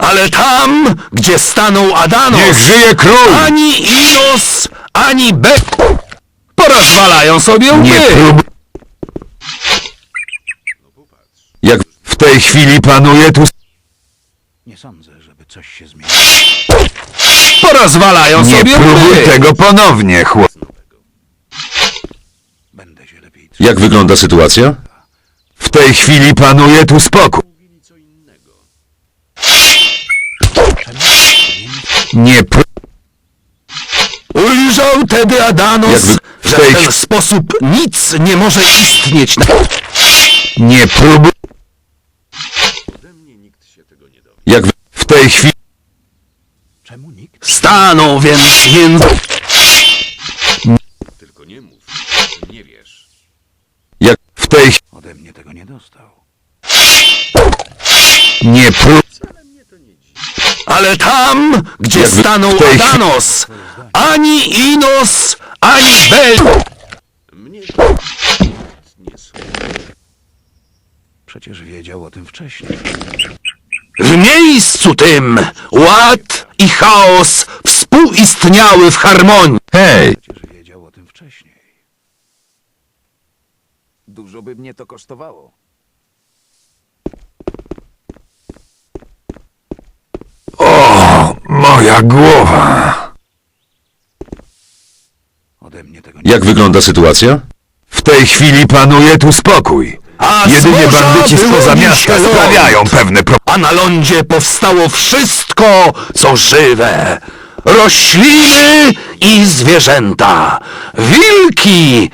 Ale tam, gdzie stanął Adanos, Niech żyje król! ani Inos, ani Be... Porozwalają sobie łby. Nie prób... Jak w tej chwili panuje tu... Nie sądzę, żeby coś się zmieniło. Porozwalają Nie sobie próbuj łby. tego ponownie, chłop... Będę się lepiej. Jak wygląda sytuacja? W tej chwili panuje tu spokój. Nie prób... Ujrzał tedy Adanos, w że tej w ten sposób nic nie może istnieć na... Nie próbuj... Jak w- w tej chwili... Czemu nikt? Staną więc między... Jak w tej... chw- Ode mnie tego nie dostał. Nie prób... Ale tam, gdzie Jak wy- stanął tej Adanos, ani Inos, ani Bel... Przecież wiedział o tym wcześniej. W miejscu tym ład i chaos współistniały w harmonii. Hej! Przecież wiedział o tym wcześniej. Dużo by mnie to kosztowało. O, moja głowa! Jak wygląda sytuacja? W tej chwili panuje tu spokój. A Jedynie bandyci było spoza miasta ląd. sprawiają pewne pro... A na lądzie powstało wszystko, co żywe. Rośliny i zwierzęta. Wilki